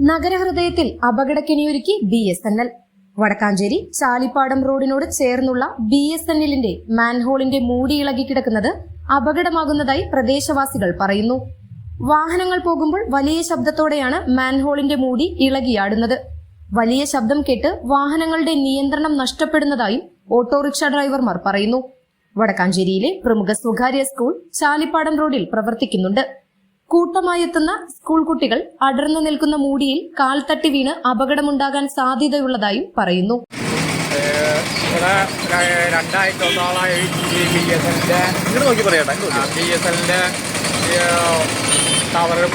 നഗരഹൃദയത്തിൽ അപകടക്കിണിയൊരുക്കി B S N L. Vadakkanchery Chalippadam റോഡിനോട് ചേർന്നുള്ള B S N എല്ലിന്റെ മാൻഹോളിന്റെ മൂടി ഇളകി കിടക്കുന്നത് അപകടമാകുന്നതായി പ്രദേശവാസികൾ പറയുന്നു. വാഹനങ്ങൾ പോകുമ്പോൾ വലിയ ശബ്ദത്തോടെയാണ് മാൻഹോളിന്റെ മൂടി ഇളകിയാടുന്നത്. വലിയ ശബ്ദം കേട്ട് വാഹനങ്ങളുടെ നിയന്ത്രണം നഷ്ടപ്പെടുന്നതായും ഓട്ടോറിക്ഷ ഡ്രൈവർമാർ പറയുന്നു. വടക്കാഞ്ചേരിയിലെ പ്രമുഖ സ്വകാര്യ സ്കൂൾ ചാലിപ്പാടം റോഡിൽ പ്രവർത്തിക്കുന്നുണ്ട്. കൂട്ടമായി എത്തുന്ന സ്കൂൾ കുട്ടികൾ അടർന്നു നിൽക്കുന്ന മൂടിയിൽ കാൽ തട്ടി വീണ് അപകടമുണ്ടാകാൻ സാധ്യതയുള്ളതായും പറയുന്നു. ഏഹ് ഇവിടെ ര- രണ്ടാഴ്ചത്തോളമായി ബി എസ് എല്ലിന്റെ ഇങ്ങോട്ട് നോക്കി പറയട്ടെ. ബി എസ് എല്ലിന്റെ ടവറും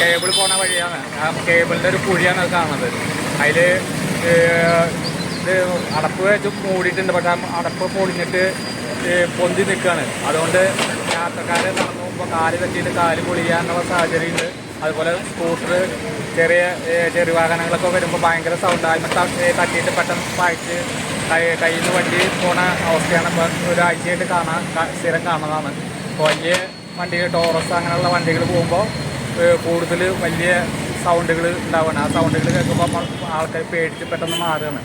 കേബിൾ പോണ വഴിയാണ്. ആ കേബിളിന്റെ ഒരു കുഴിയാണ് അത് കാണുന്നത്. അതിൽ ഇത് അടപ്പ് വെച്ച് മൂടിയിട്ടുണ്ട്. പക്ഷെ ആ അടപ്പ് പൊളിഞ്ഞിട്ട് പൊന്തി നിൽക്കുകയാണ്. അതുകൊണ്ട് യാത്രക്കാർ നടന്നു. പോകുമ്പോൾ കാൽ വെച്ചിട്ട് കാൽ പൊളിയാനുള്ള സാഹചര്യമുണ്ട്. അതുപോലെ സ്കൂട്ടർ ചെറിയ ചെറിയ വാഹനങ്ങളൊക്കെ വരുമ്പോൾ ഭയങ്കര സൗണ്ട് സൗണ്ടായി തട്ടിയിട്ട് പെട്ടെന്ന് പായിച്ച് കൈ കയ്യിൽ നിന്ന് വണ്ടി പോണ അവസ്ഥയാണ് ഇപ്പോൾ ഒരാഴ്ചയായിട്ട് കാണാൻ സ്ഥിരം കാണുന്നതാണ്. വലിയ വണ്ടികൾ ടോറസ് അങ്ങനെയുള്ള വണ്ടികൾ പോകുമ്പോൾ കൂടുതൽ വലിയ സൗണ്ടുകൾ ഉണ്ടാവുകയാണ് ആ സൗണ്ടുകൾ കേൾക്കുമ്പോൾ ആൾക്കാർ പേടിച്ച് പെട്ടെന്ന് മാറുകയാണ്.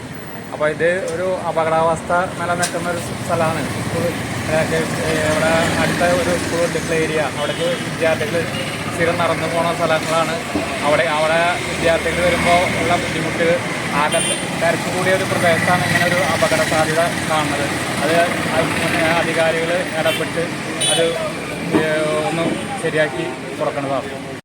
അപ്പോൾ ഇത് ഒരു അപകടാവസ്ഥ നിലനിൽക്കുന്ന ഒരു സ്ഥലമാണ്. ഇവിടെ അടുത്ത ഒരു സ്കൂൾ പ്ലേ ഏരിയ അവിടേക്ക് വിദ്യാർത്ഥികൾ സ്ഥിരം നടന്നു പോകുന്ന സ്ഥലങ്ങളാണ്. അവിടെ അവിടെ വിദ്യാർത്ഥികൾ വരുമ്പോൾ ഉള്ള ബുദ്ധിമുട്ട് ആകെ തിരക്ക് കൂടിയ ഒരു പ്രദേശത്താണ് ഇങ്ങനെ ഒരു അപകട സാധ്യത കാണുന്നത്. അത് അധികാരികൾ ഇടപെട്ട് അത് ഒന്ന് ശരിയാക്കി തുറക്കേണ്ടതാണ്